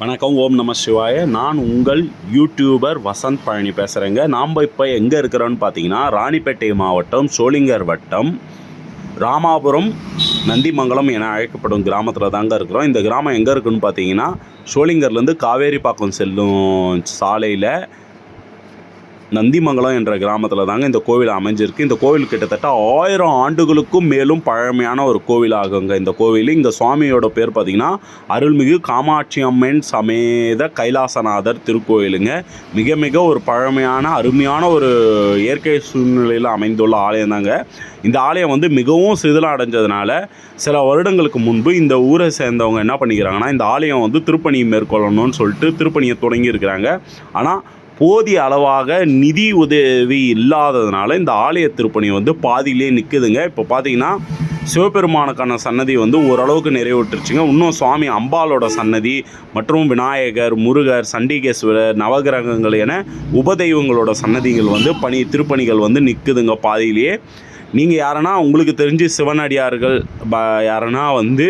வணக்கம் ஓம் நம சிவாய. நான் உங்கள் யூடியூபர் வசந்த் பழனி பேசுகிறேங்க நாம் இப்போ எங்கே இருக்கிறோன்னு பார்த்தீங்கன்னா ராணிப்பேட்டை மாவட்டம் சோளிங்கர் வட்டம் ராமாபுரம் நந்திமங்கலம் என அழைக்கப்படும் கிராமத்தில் தாங்க இருக்கிறோம். இந்த கிராமம் எங்கே இருக்குன்னு பார்த்தீங்கன்னா சோளிங்கர்லேருந்து காவேரிப்பாக்கம் செல்லும் சாலையில் நந்திமங்கலம் என்ற கிராமத்தில் தாங்க இந்த கோவில் அமைஞ்சிருக்கு. இந்த கோவில் கிட்டத்தட்ட ஆயிரம் ஆண்டுகளுக்கும் மேலும் பழமையான ஒரு கோவிலாகுங்க இந்த கோவில். இந்த சுவாமியோட பேர் பார்த்தீங்கன்னா அருள்மிகு காமாட்சி அம்மன் சமேத கைலாசநாதர் திருக்கோயிலுங்க மிக மிக ஒரு பழமையான அருமையான ஒரு இயற்கை சூழ்நிலையில் அமைந்துள்ள ஆலயம் தாங்க. இந்த ஆலயம் வந்து மிகவும் சிதிலம் அடைஞ்சதுனால சில வருடங்களுக்கு முன்பு இந்த ஊரை சேர்ந்தவங்க என்ன பண்ணிக்கிறாங்கன்னா இந்த ஆலயம் வந்து திருப்பணி மேற்கொள்ளணும்னு சொல்லிட்டு திருப்பணியை தொடங்கியிருக்கிறாங்க. ஆனால் போதிய அளவாக நிதி உதவி இல்லாததுனால இந்த ஆலய திருப்பணி வந்து பாதியிலே நிற்குதுங்க இப்போ பார்த்தீங்கன்னா சிவபெருமானுக்கான சன்னதி வந்து ஓரளவுக்கு நிறைவுற்றுச்சுங்க இன்னும் சுவாமி அம்பாலோட சன்னதி மற்றும் விநாயகர் முருகர் சண்டிகேஸ்வரர் நவகிரகங்கள் என உபதெய்வங்களோட சன்னதிகள் வந்து பணி திருப்பணிகள் வந்து நிற்குதுங்க பாதியிலேயே. நீங்கள் யாருன்னா உங்களுக்கு தெரிஞ்சு சிவனடியார்கள் ப யாருன்னா வந்து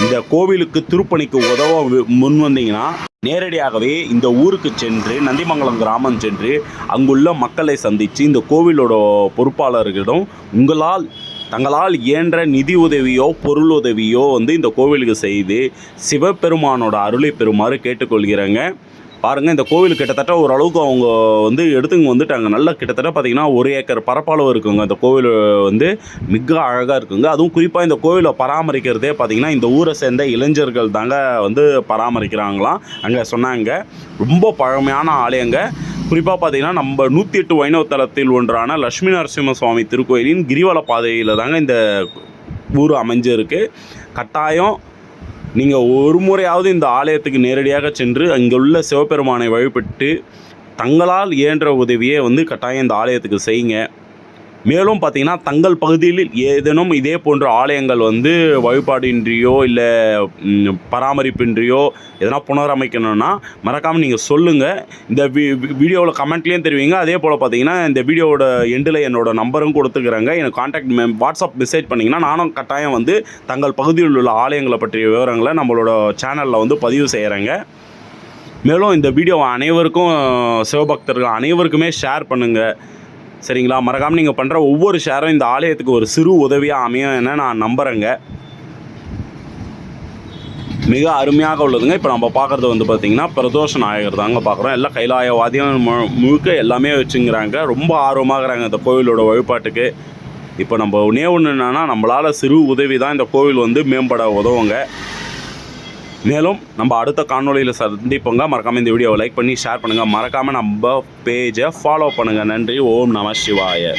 இந்த கோவிலுக்கு திருப்பணிக்கு உதவ முன் வந்தீங்கன்னா நேரடியாகவே இந்த ஊருக்கு சென்று நந்திமங்கலம் கிராமம் சென்று அங்குள்ள மக்களை சந்தித்து இந்த கோவிலோட பொறுப்பாளர்களிடம் உங்களால் தங்களால் இயன்ற நிதி உதவியோ பொருள் உதவியோ வந்து இந்த கோவிலுக்கு செய்து சிவபெருமானோட அருளை பெறுமாறு கேட்டுக்கொள்கிறேங்க. பாருங்கள் இந்த கோவில் கிட்டத்தட்ட ஓரளவுக்கு அவங்க வந்து எடுத்துங்க வந்துட்டாங்க. நல்லா கிட்டத்தட்ட பார்த்தீங்கன்னா ஒரு ஏக்கர் பரப்பளவு இருக்குங்க. இந்த கோவில் வந்து மிக அழகாக இருக்குங்க. அதுவும் குறிப்பாக இந்த கோவிலை பராமரிக்கிறதே பார்த்தீங்கன்னா இந்த ஊரை சேர்ந்த இளைஞர்கள் தாங்க வந்து பராமரிக்கிறாங்களாம். அங்கே சொன்னாங்க. ரொம்ப பழமையான ஆலயங்க. குறிப்பாக பார்த்தீங்கன்னா நம்ம நூற்றி எட்டு வைணவ தலத்தில் ஒன்றான லட்சுமி நரசிம்ம சுவாமி திருக்கோயிலின் கிரிவல பாதையில் தாங்க இந்த ஊர் அமைஞ்சிருக்கு. கட்டாயம் நீங்கள் ஒரு முறையாவது இந்த ஆலயத்துக்கு நேரடியாக சென்று அங்கே உள்ள சிவபெருமானை வழிபட்டு தங்களால் இயன்ற உதவியை வந்து கட்டாயம் இந்த ஆலயத்துக்கு செய்யுங்க. மேலும் பார்த்தீங்கன்னா தங்கள் பகுதியில் ஏதேனும் இதே போன்ற ஆலயங்கள் வந்து வழிபாடின்றியோ இல்லை பராமரிப்பின்றியோ எதனா புனரமைக்கணும்னா மறக்காமல் நீங்கள் சொல்லுங்கள் இந்த வி வீடியோவில் கமெண்ட்லேயும் தெரிவிங்க. அதே போல் பார்த்தீங்கன்னா இந்த வீடியோவோட எண்டில் என்னோட நம்பரும் கொடுத்துக்கிறேங்க. எனக்கு காண்டாக்ட் மெ வாட்ஸ்அப் மெசேஜ் பண்ணிங்கன்னா நானும் கட்டாயம் வந்து தங்கள் பகுதியில் உள்ள ஆலயங்களை பற்றிய விவரங்களை நம்மளோட சேனலில் வந்து பதிவு செய்கிறேங்க மேலும் இந்த வீடியோ அனைவருக்கும் சிவபக்தர்கள் அனைவருக்குமே ஷேர் பண்ணுங்கள் சரிங்களா? மறக்காமல் நீங்கள் பண்ணுற ஒவ்வொரு ஷேரும் இந்த ஆலயத்துக்கு ஒரு சிறு உதவியாக அமையும் என நான் நம்புகிறேங்க மிக அருமையாக உள்ளதுங்க. இப்போ நம்ம பார்க்குறது வந்து பார்த்திங்கன்னா பிரதோஷ நாயகர் தாங்க பார்க்குறோம் எல்லாம் கைலாயவாதியம் மு- முழுக்க எல்லாமே வச்சுங்கிறாங்க. ரொம்ப ஆர்வமாகறாங்க இந்த கோவிலோட வழிபாட்டுக்கு. இப்போ நம்ம ஒன்றே ஒன்று என்னென்னா நம்மளால் சிறு உதவி தான் இந்த கோவில் வந்து மேம்பட உதவுங்க. மேலும் நம்ம அடுத்த காணொளியில் சந்திப்போங்க. மறக்காமல் இந்த வீடியோவை லைக் பண்ணி ஷேர் பண்ணுங்கள் மறக்காமல் நம்ம பேஜை ஃபாலோ பண்ணுங்கள் நன்றி. ஓம் நம சிவாய.